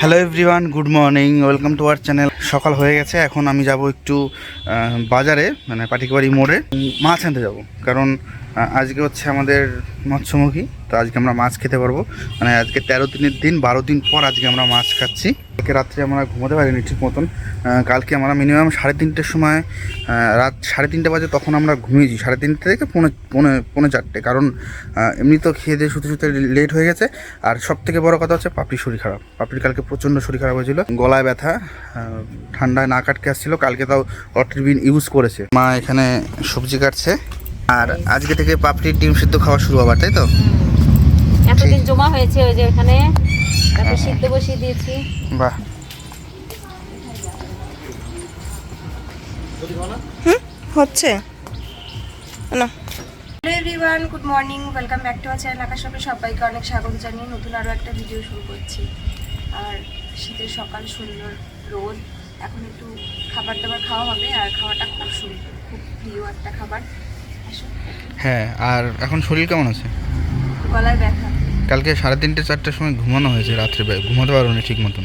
Hello everyone good morning welcome to our channel সকাল হয়ে গেছে, এখন আমি যাব একটু বাজারে মানে পাটিকবাড়ি মোড়ে, মাছ আনতে যাব। কারণ আজকে হচ্ছে আমাদের মৎস্যমুখী। তো আজকে আমরা মাছ খেতে পারব। মানে আজকে তেরো দিনের দিন, বারো দিন পর আজকে আমরা মাছ খাচ্ছি। কালকে রাত্রে আমরা ঘুমোতে পারিনি ঠিক মতন। কালকে আমরা মিনিমাম সাড়ে তিনটের সময় রাত সাড়ে তিনটে বাজে তখন আমরা ঘুমিয়েছি। সাড়ে তিনটে থেকে পৌনে পৌনে পৌনে চারটে। কারণ এমনি তো খেয়ে দিয়ে শুতে শুতে লেট হয়ে গেছে। আর সব থেকে বড় কথা হচ্ছে পাপড়ির শরীর খারাপ। পাপড়ির কালকে প্রচণ্ড শরীর খারাপ হয়েছিল। গলায় ব্যথা ঠান্ডায় না কাটকে আসছিল। কালকে তাও অট্রিবিন ইউজ করেছে। মা এখানে সবজি কাটছে। আর আজকে থেকে পাপড়ির ডিম সিদ্ধ খাওয়া শুরু আবার তাই তো? এতদিন জমা হয়েছে ওই যে ওখানে তারপর সিদ্ধ বসিয়ে দিয়েছি। বাহ। হচ্ছে। না। Hello everyone good morning welcome back to our channel Akash শপে সবাইকে অনেক স্বাগত জানিয়ে নতুন আরও একটা ভিডিও শুরু করছি। আর শীতের সকাল সুন্দর রোদ এখন একটু খাবার দাবার খাওয়া হবে আর খাওয়াটা খুব সুন্দর খুব প্রিয় একটা খাবার। হ্যাঁ আর এখন শরীর কেমন আছে? গলায় ব্যথা। কালকে সাড়ে তিনটে চারটের সময় ঘুমানো হয়েছে রাত্রে ঘুমাতে পারো ঠিক মতন।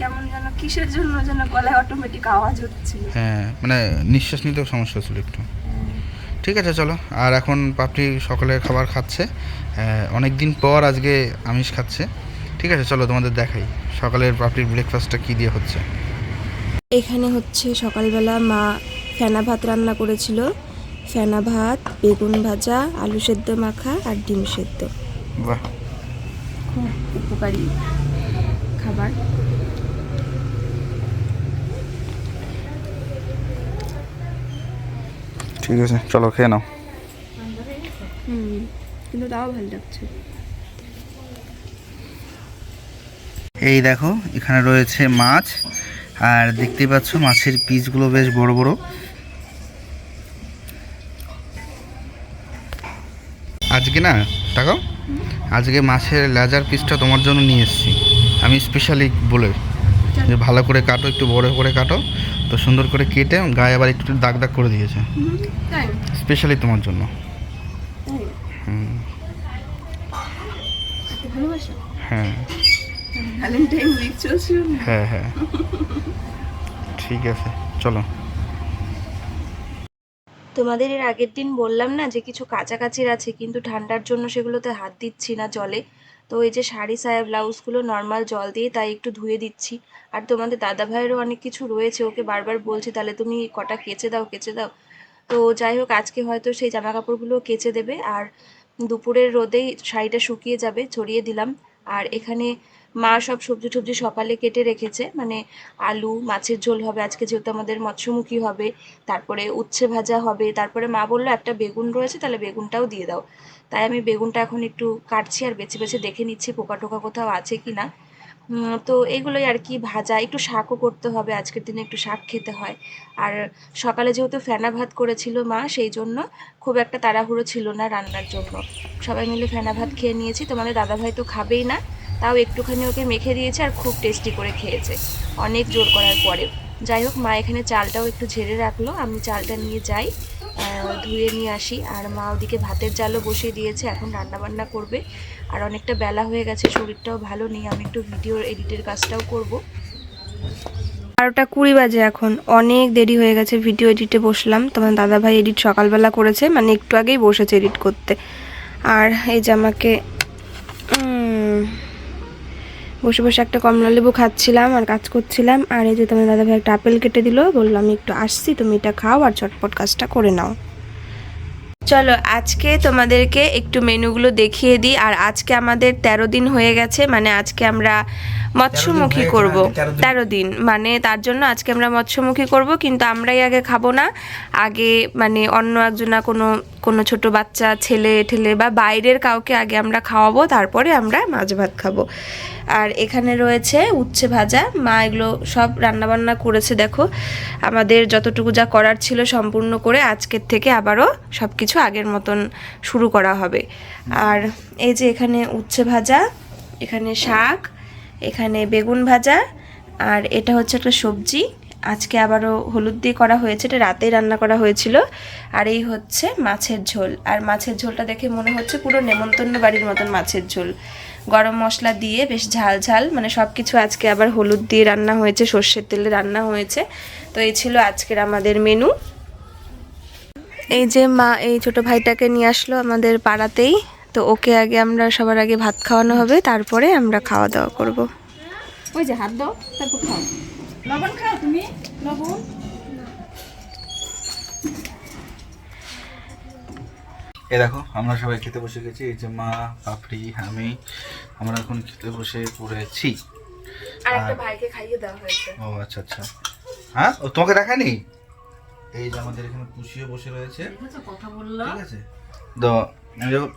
কেমন যেন কিসের জন্য যেন গলায় অটোমেটিক আওয়াজ হচ্ছিল হ্যাঁ মানে নিঃশ্বাস নিতেও সমস্যা হচ্ছিল একটু। ঠিক আছে চলো। আর এখন পাপড়ি সকালের খাবার খাচ্ছে। অনেক দিন পর আজকে আমিষ খাচ্ছে। ঠিক আছে চলো তোমাদের দেখাই সকালের পাপড়ির ব্রেকফাস্টটা কী দিয়ে হচ্ছে। এখানে হচ্ছে সকালবেলা মা ফেনা ভাত রান্না করেছিল। ফেনা ভাত বেগুন ভাজা আলু সেদ্ধ মাখা আর ডিম সেদ্ধ। বাহ। খুব উপকারী খাবার। ঠিক আছে চলো খেয়ে নাও। হুম কিন্তু তাও ভালো লাগছে। এই দেখো এখানে রয়েছে মাছ আর দেখতেই পাচ্ছ মাছের পিসগুলো বেশ বড় বড়। আজকে না তাকাও আজকে মাছের লেজার পিসটা তোমার জন্য নিয়ে এসেছি। আমি স্পেশালি বলে যে ভালো করে কাটো একটু বড় করে কাটো তো সুন্দর করে কেটে গায়ে আবার একটু দাগ দাগ করে দিয়েছে। স্পেশালি তোমার জন্য। হ্যাঁ? হ্যাঁ হ্যাঁ। ঠিক আছে চলো। তোমাদের এর আগের দিন বললাম না যে কিছু কাছাকাছির আছে, কিন্তু ঠান্ডার জন্য সেগুলোতে হাত দিচ্ছি না জলে। তো এই যে শাড়ি, সায়া, ব্লাউজগুলো নর্মাল জল দিয়ে তাই একটু ধুয়ে দিচ্ছি। আর তোমাদের দাদা ভাইয়েরও অনেক কিছু রয়েছে, ওকে বারবার বলছি, তাহলে তুমি কটা কেচে দাও কেচে দাও। তো যাই হোক, আজকে হয়তো সেই জামা কাপড়গুলো কেচে দেবে। আর দুপুরের রোদেই শাড়িটা শুকিয়ে যাবে, ছড়িয়ে দিলাম। আর এখানে মা সব সবজি টবজি সকালে কেটে রেখেছে। মানে আলু, মাছের ঝোল হবে, আজকে যেহেতু আমাদের মৎস্যমুখী হবে, তারপরে উচ্ছে ভাজা হবে, তারপরে মা বলল, একটা বেগুন রয়েছে, তাহলে বেগুনটাও দিয়ে দাও। তাই আমি বেগুনটা এখন একটু কাটছি আর বেছে বেছে দেখে নিচ্ছি পোকা টোকা কোথাও আছে কি না তো এগুলোই আর কি ভাজা, একটু শাকও করতে হবে, আজকের দিনে একটু শাক খেতে হয়। আর সকালে যেহেতু ফেনা ভাত করেছিল মা, সেই জন্য খুব একটা তাড়াহুড়ো ছিল না রান্নার জন্য। সবাই মিলে ফেনা ভাত খেয়ে নিয়েছি, তোমাদের দাদাভাই তো খাবেই না। তাও একটুখানি ওকে মেখে দিয়েছে আর খুব টেস্টি করে খেয়েছে। অনেক জোর করার পরে যাই হোক মা এখানে চালটাও একটু ঝেড়ে রাখল। আমি চালটা নিয়ে যাই ধুয়ে নিয়ে আসি। আর মা ওদিকে ভাতের জালও বসিয়ে দিয়েছে এখন রান্না বান্না করবে। আর অনেকটা বেলা হয়ে গেছে শরীরটাও ভালো নেই। আমি একটু ভিডিও এডিটের কাজটাও করব। বারোটা কুড়ি বাজে এখন। অনেক দেরি হয়ে গেছে ভিডিও এডিটে বসলাম। তোমার দাদাভাই এডিট সকালবেলা করেছে মানে একটু আগেই বসেছে এডিট করতে। আর এই উম, বসে বসে একটা কমলা লেবু খাচ্ছিলাম আর কাজ করছিলাম আর এই যে তোমার দাদা ভাই একটা আপেল কেটে দিল বললাম আমি একটু আসছি তুমি এটা খাও আর চটপট কাজটা করে নাও। চলো আজকে তোমাদেরকে একটু মেনুগুলো দেখিয়ে দিই আর আজকে আমাদের তেরো দিন হয়ে গেছে মানে আজকে আমরা মৎস্যমুখী করব। না, তেরো দিন। তেরো দিন মানে তার জন্য আজকে আমরা মৎস্যমুখী করব কিন্তু আমরাই আগে খাব না। আগে মানে অন্য একজনা কোনো কোনো ছোট বাচ্চা ছেলে ঠেলে বা বাইরের কাউকে আগে আমরা খাওয়াবো তারপরে আমরা মাছ ভাত খাব। আর এখানে রয়েছে উচ্ছে ভাজা। মা এগুলো সব রান্নাবান্না করেছে, দেখো। আমাদের যতটুকু যা করার ছিল সম্পূর্ণ করে আজকের থেকে আবারও সব কিছু আগের মতন শুরু করা হবে। আর এই যে এখানে উচ্ছে ভাজা, এখানে শাক, এখানে বেগুন ভাজা, আর এটা হচ্ছে একটা সবজি। আজকে আবারও হলুদ দিয়ে করা হয়েছে, এটা রাতেই রান্না করা হয়েছিল। আর এই হচ্ছে মাছের ঝোল। আর মাছের ঝোলটা দেখে মনে হচ্ছে পুরো নেমন্তন্ন বাড়ির মতন মাছের ঝোল। গরম মশলা দিয়ে বেশ ঝাল ঝাল মানে সব কিছু আজকে আবার হলুদ দিয়ে রান্না হয়েছে, সর্ষের তেলে রান্না হয়েছে। তো এই ছিল আজকের আমাদের মেনু। এই যে মা, এই ছোট ভাইটাকে নিয়ে আসলো আমাদের পাড়াতেই। তো ওকে আগে আমরা, সবার আগে ভাত খাওয়ানো হবে, তারপরে আমরা খাওয়া দাওয়া করব। ওই যে হাত দাও, তারপর খাও। লবণ খাও তুমি? লবণ? এ দেখো আমরা সবাই খেতে বসে গেছি। এই যে মা পাপড়ি আমি আমরা এখন খেতে বসে পড়েছি। আর একটা ভাইকে খাইয়ে দেওয়া হয়েছে। ও আচ্ছা আচ্ছা। হ্যাঁ? ও তোমাকে দেখায়নি? এই যে আমাদের এখানে পুষিয়ে বসে রয়েছে। কথা বললাম। ঠিক আছে? তো আমি যখন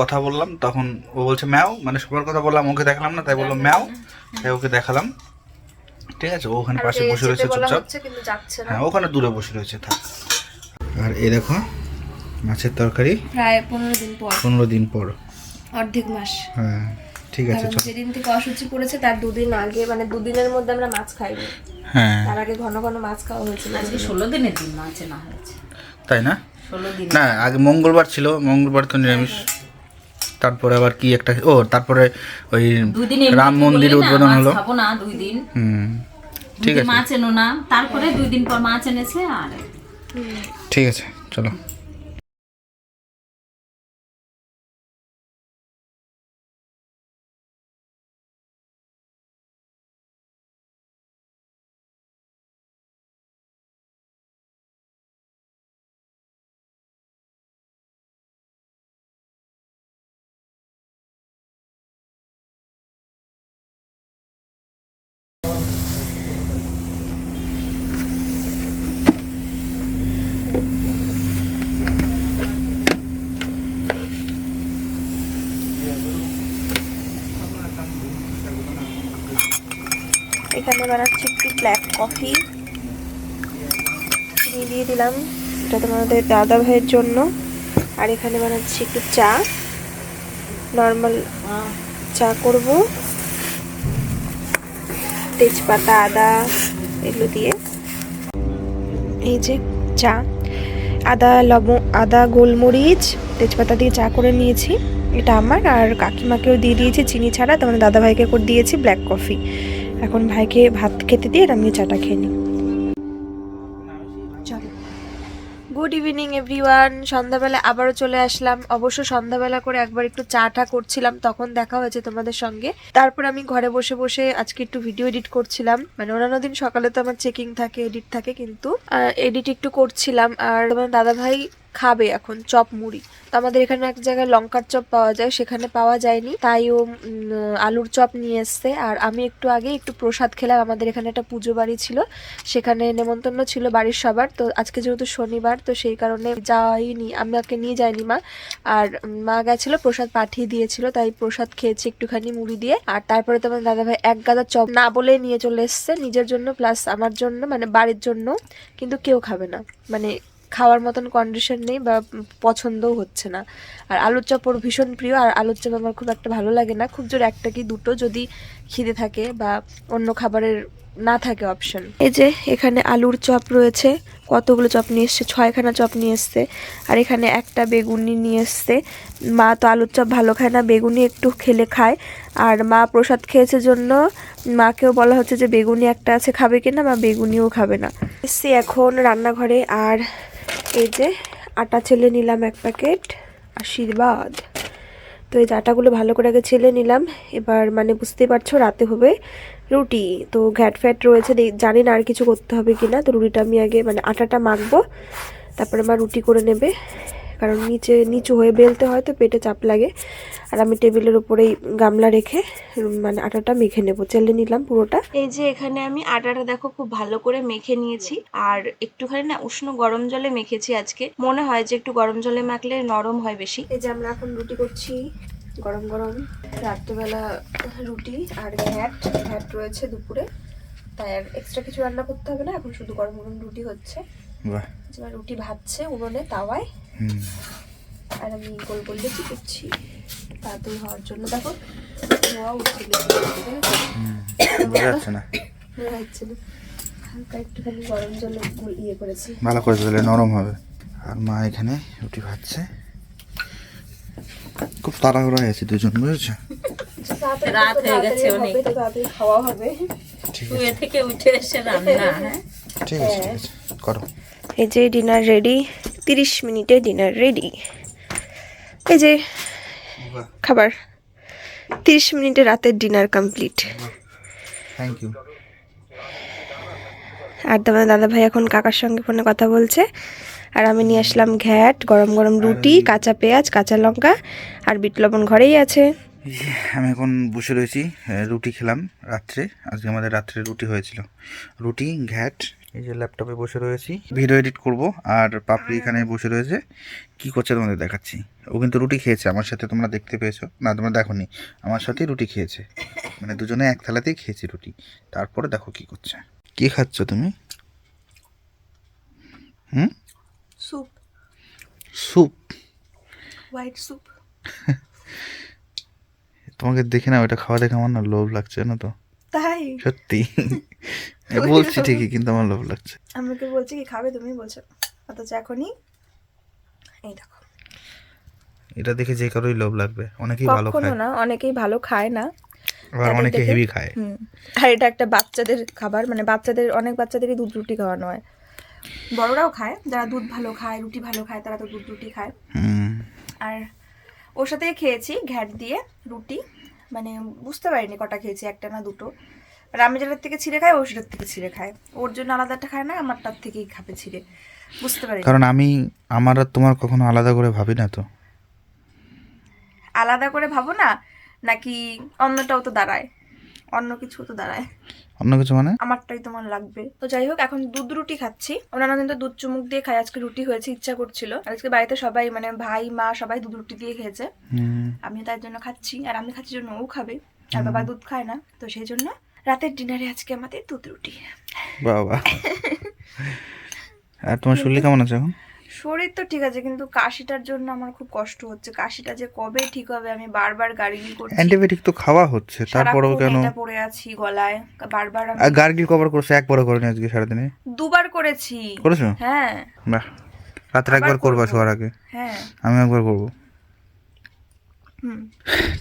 কথা বললাম তখন ও বলছে ম্যাও? মানে সবার কথা বললাম ওকে দেখালাম না তাই বলল ম্যাও? তাই ওকে দেখালাম। ঠিক আছে ও ওখানে পাশে বসে রয়েছে চুপচাপ। কিন্তু যাচ্ছে না। হ্যাঁ ওখানে দূরে বসে রয়েছে থাক। আর এই দেখো মাছের তরকারি? প্রায় পনেরো দিন পর। পনেরো দিন পর। অর্ধেক মাস। হ্যাঁ ঠিক আছে যেদিন থেকে অসুচি পড়েছে তার দুদিন আগে মানে দুদিনের মধ্যে আমরা মাছ খাইনি। হ্যাঁ। তার আগে ঘন ঘন মাছ খাওয়া হয়েছিল। আজকে ষোলো দিনের দিন মাছ না হয়েছে। তাই না? ষোলো দিন। না আগে মঙ্গলবার ছিল মঙ্গলবার তো নিরামিষ। তারপরে আবার কি একটা ও তারপরে ওই দুই রাম মন্দির উদ্বোধন হলো। খাব না দুই দিন। হুম ঠিক আছে। মাছ এনো না তারপরে দুই দিন পর মাছ এনেছে আর ঠিক আছে চলো এখানে বানাচ্ছি একটু ব্ল্যাক কফি চিনি দিয়ে দিলাম। এটা তোমাদের দাদা ভাইয়ের জন্য। আর এখানে বানাচ্ছি একটু চা। নর্মাল চা করব। তেজপাতা, আদা এগুলো দিয়ে। এই যে চা। আদা, লবণ, আদা, গোলমরিচ, তেজপাতা দিয়ে চা করে নিয়েছি। এটা আমার। আর কাকিমাকেও দিয়ে দিয়েছি। চিনি ছাড়া তোমার দাদা ভাইকে করে দিয়েছি ব্ল্যাক কফি এখন ভাইকে ভাত খেতে দিয়ে আমি চাটা খেয়ে নিই। গুড ইভিনিং এভরিওয়ান সন্ধ্যাবেলা আবারও চলে আসলাম। অবশ্য সন্ধ্যাবেলা করে একবার একটু চা টা করছিলাম, তখন দেখা হয়েছে তোমাদের সঙ্গে। তারপর আমি ঘরে বসে বসে আজকে একটু ভিডিও এডিট করছিলাম। মানে অন্যান্য দিন সকালে তো আমার চেকিং থাকে এডিট থাকে, কিন্তু এডিট একটু করছিলাম। আর তোমার দাদা ভাই খাবে এখন, চপ মুড়ি। তো আমাদের এখানে এক জায়গায় লঙ্কার চপ পাওয়া যায়, সেখানে পাওয়া যায়নি। তাই ও আলুর চপ নিয়ে এসছে। আর আমি একটু আগে একটু প্রসাদ খেলাম। আমাদের এখানে একটা পুজো বাড়ি ছিল। সেখানে নেমন্তন্ন ছিল বাড়ির সবার। তো আজকে যেহেতু শনিবার, তো সেই কারণে যাইনি আমাকে নিয়ে যায়নি মা। আর মা গেছিল, প্রসাদ পাঠিয়ে দিয়েছিল। তাই প্রসাদ খেয়েছি একটুখানি মুড়ি দিয়ে। আর তারপরে তোমার দাদাভাই এক গাদা চপ না বলে নিয়ে চলে এসছে নিজের জন্য, প্লাস আমার জন্য মানে বাড়ির জন্য। কিন্তু কেউ খাবে না। মানে খাওয়ার মতন কন্ডিশন নেই বা পছন্দও হচ্ছে না। আর আলুর চপ ওর ভীষণ প্রিয়, আর আলুর চপ আমার খুব একটা ভালো লাগে না। খুব জোর একটা কি দুটো যদি খিদে থাকে বা অন্য খাবারের না থাকে অপশন এই যে এখানে আলুর চপ রয়েছে, কতগুলো চপ নিয়ে এসছে? ছয়খানা চপ নিয়ে এসছে, আর এখানে একটা বেগুনি নিয়ে এসছে। মা তো আলুর চপ ভালো খায় না, বেগুনি একটু খেলে খায়। আর মা প্রসাদ খেয়েছে জন্য, মাকেও বলা হচ্ছে যে বেগুনি একটা আছে, খাবে কিনা? মা বেগুনিও খাবে না। এসছি এখন রান্নাঘরে, আর এই যে আটা ছেলে নিলাম এক প্যাকেট, আশীর্বাদ। তো এই যে আটাগুলো ভালো করে আগে ছেলে নিলাম। এবার মানে বুঝতেই পারছ, রাতে হবে রুটি। তো ঘ্যাট ফ্যাট রয়েছে জানি না আর কিছু করতে হবে কি না তো রুটিটা আমি আগে মানে আটাটা মাখবো, তারপরে আমার রুটি করে নেবে। কারণ নিচে নিচু হয়ে বেলতে হয় তো পেটে চাপ লাগে। আর আমি টেবিলের উপরেই গামলা রেখে মানে আটাটা মেখে নেব চেলে নিলাম পুরোটা। এই যে এখানে আমি আটাটা দেখো খুব ভালো করে মেখে নিয়েছি। আর একটুখানি না উষ্ণ গরম জলে মেখেছি আজকে। মনে হয় যে একটু গরম জলে মাখলে নরম হয় বেশি। এই যে আমরা এখন রুটি করছি গরম গরম। রাত্রেবেলা রুটি আর ঘ্যাট। ঘ্যাট রয়েছে দুপুরে। তাই আর এক্সট্রা কিছু রান্না করতে হবে না এখন শুধু গরম গরম রুটি হচ্ছে। বাহ। রুটি ভাজছে উনুনে তাওয়ায়। হুম। আর আমি গোল গোল লুচি করছি। তাড়াতাড়ি হওয়ার জন্য। দেখো ধোয়া উঠছে? যাচ্ছে না। মনে না। হালকা একটুখানি গরম জলে ইয়ে করেছি। ভালো করে দিলে নরম হবে। আর মা এখানে রুটি ভাজছে। খুব তাড়াহুড়ো হয়ে আছে দুজন বুঝেছ? রাত হয়ে গেছে অনেক। তাড়াতাড়ি খাওয়া হবে। ঠিক আছে। থেকে উঠে এসে রান্না হ্যাঁ? ঠিক আছে ঠিক আছে। করো। এই যে ডিনার রেডি তিরিশ মিনিটে ডিনার রেডি এই যে খাবার তিরিশ মিনিটে রাতের ডিনার কমপ্লিট থ্যাংক ইউ আর তোমার দাদা ভাই এখন কাকার সঙ্গে ফোনে কথা বলছে। আর আমি নিয়ে আসলাম ঘ্যাট গরম গরম রুটি কাঁচা পেঁয়াজ কাঁচা লঙ্কা আর বিট লবণ ঘরেই আছে। আমি এখন বসে রয়েছি রুটি খেলাম রাত্রে। আজকে আমাদের রাত্রে রুটি হয়েছিল। রুটি ঘ্যাট এই যে ল্যাপটপে বসে রয়েছি। ভিডিও এডিট করব আর পাপড়ি এখানে বসে রয়েছে। কি করছে তোমাদের দেখাচ্ছি। ও কিন্তু রুটি খেয়েছে আমার সাথে তোমরা দেখতে পেয়েছ। না তোমরা দেখো নি আমার সাথেই রুটি খেয়েছে। মানে দুজনে এক থালাতেই খেয়েছি রুটি। তারপরে দেখো কি করছে। কি খাচ্ছ তুমি? হুম? স্যুপ স্যুপ হোয়াইট স্যুপ তোমাকে দেখে না ওটা খাওয়া দেখে আমার না লোভ লাগছে না তো। তাই? সত্যি। বলছি ঠিকই কিন্তু আমার লোভ লাগছে। আমাকে বলছে কি খাবে তুমি? বলছো অথচ এখনই এই দেখো। এটা দেখে যে কারোই লোভ লাগবে অনেকেই ভালো খায়। না অনেকেই ভালো খায় না। আবার অনেকে হেভি খায়। হুম। আর এটা একটা বাচ্চাদের খাবার মানে বাচ্চাদের অনেক বাচ্চাদেরই দুধ রুটি খাওয়ানো হয়। বড়রাও খায় যারা দুধ ভালো খায় রুটি ভালো খায় তারা তো দুধ রুটি খায়। হুম। আর ওর সাথেই খেয়েছি ঘ্যাট দিয়ে রুটি। মানে বুঝতে পারিনি কটা খেয়েছি একটা না দুটো। আর আমি যেটার থেকে ছিঁড়ে খাই ও সেটার থেকে ছিঁড়ে খায়। ওর জন্য আলাদাটা খায় না আমারটার থেকেই খাবে ছিঁড়ে। বুঝতে পারি কারণ আমি আমার আর তোমার কখনো আলাদা করে ভাবি না তো। আলাদা করে ভাবো না নাকি অন্যটাও তো দাঁড়ায়। অন্য কিছু তো দাঁড়ায়। অন্য কিছু মানে? আমারটাই তোমার লাগবে। তো যাই হোক এখন দুধ রুটি খাচ্ছি। ওনারা কিন্তু দুধ চুমুক দিয়ে খায় আজকে রুটি হয়েছে ইচ্ছা করছিল। আজকে বাড়িতে সবাই মানে ভাই মা সবাই দুধ রুটি দিয়ে খেয়েছে। আমি তার জন্য খাচ্ছি আর আমি খাচ্ছি জন্য ও খাবে। আর বাবা দুধ খায় না তো সেই জন্য রাতের ডিনারে আজকে আমাদের দুধ রুটি। বাবা। আর তোমার শরীর কেমন আছে এখন? শরীর তো ঠিক আছে কিন্তু কাশিটার জন্য আমার খুব কষ্ট হচ্ছে। কাশিটা যে কবে ঠিক হবে আমি বারবার গার্গিল করছি। অ্যান্টিবায়োটিক তো খাওয়া হচ্ছে তারপরেও কেন? এটা পড়ে আছি গলায় বারবার আমি গার্গিল কভার করছ? একবারও করেনি আজকে সারাদিনে? দুবার করেছি। করেছ? হ্যাঁ। বাহ। রাত্রে একবার করবা। শোয়ার আগে। হ্যাঁ। আমি একবার করব।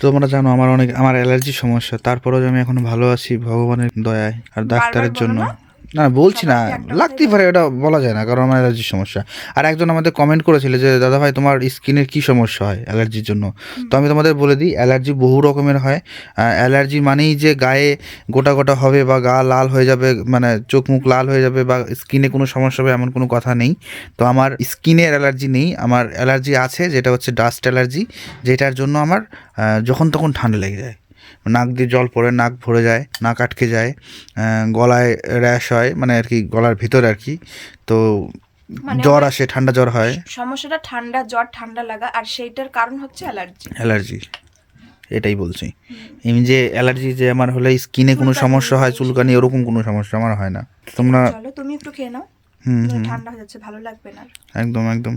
তোমরা জানো আমার অনেক আমার অ্যালার্জির সমস্যা তারপরেও আমি এখন ভালো আছি ভগবানের দয়ায় আর ডাক্তারের জন্য। না। বলছি না একটা লাগতেই পারে ওটা বলা যায় না কারণ আমার অ্যালার্জির সমস্যা। আর একজন আমাদের কমেন্ট করেছিল যে দাদা ভাই তোমার স্কিনের কি সমস্যা হয় অ্যালার্জির জন্য? তো আমি তোমাদের বলে দিই অ্যালার্জি বহু রকমের হয়। অ্যালার্জি মানেই যে গায়ে গোটা গোটা হবে বা গা লাল হয়ে যাবে মানে চোখ মুখ লাল হয়ে যাবে বা স্কিনে কোনো সমস্যা হবে এমন কোনো কথা নেই। তো আমার স্কিনের অ্যালার্জি নেই আমার অ্যালার্জি আছে যেটা হচ্ছে ডাস্ট অ্যালার্জি যেটার জন্য আমার যখন তখন ঠান্ডা লেগে যায়। নাক দিয়ে জল পড়ে নাক ভরে যায় নাক আটকে যায় গলায় র্যাশ হয় মানে আর কি গলার ভিতরে আর কি। তো মানে জ্বর আসে ঠান্ডা জ্বর হয়। সমস্যাটা ঠান্ডা জ্বর ঠান্ডা লাগা আর সেইটার কারণ হচ্ছে অ্যালার্জি। অ্যালার্জি এটাই বলছি। এমনি যে অ্যালার্জি যে আমার হলে স্কিনে কোনো সমস্যা হয় চুলকানি ওরকম কোনো সমস্যা আমার হয় না। তোমরা চলো তুমি একটু খেয়ে নাও। হুম হুম। ঠান্ডা হয়ে যাচ্ছে ভালো লাগবে না একদম একদম।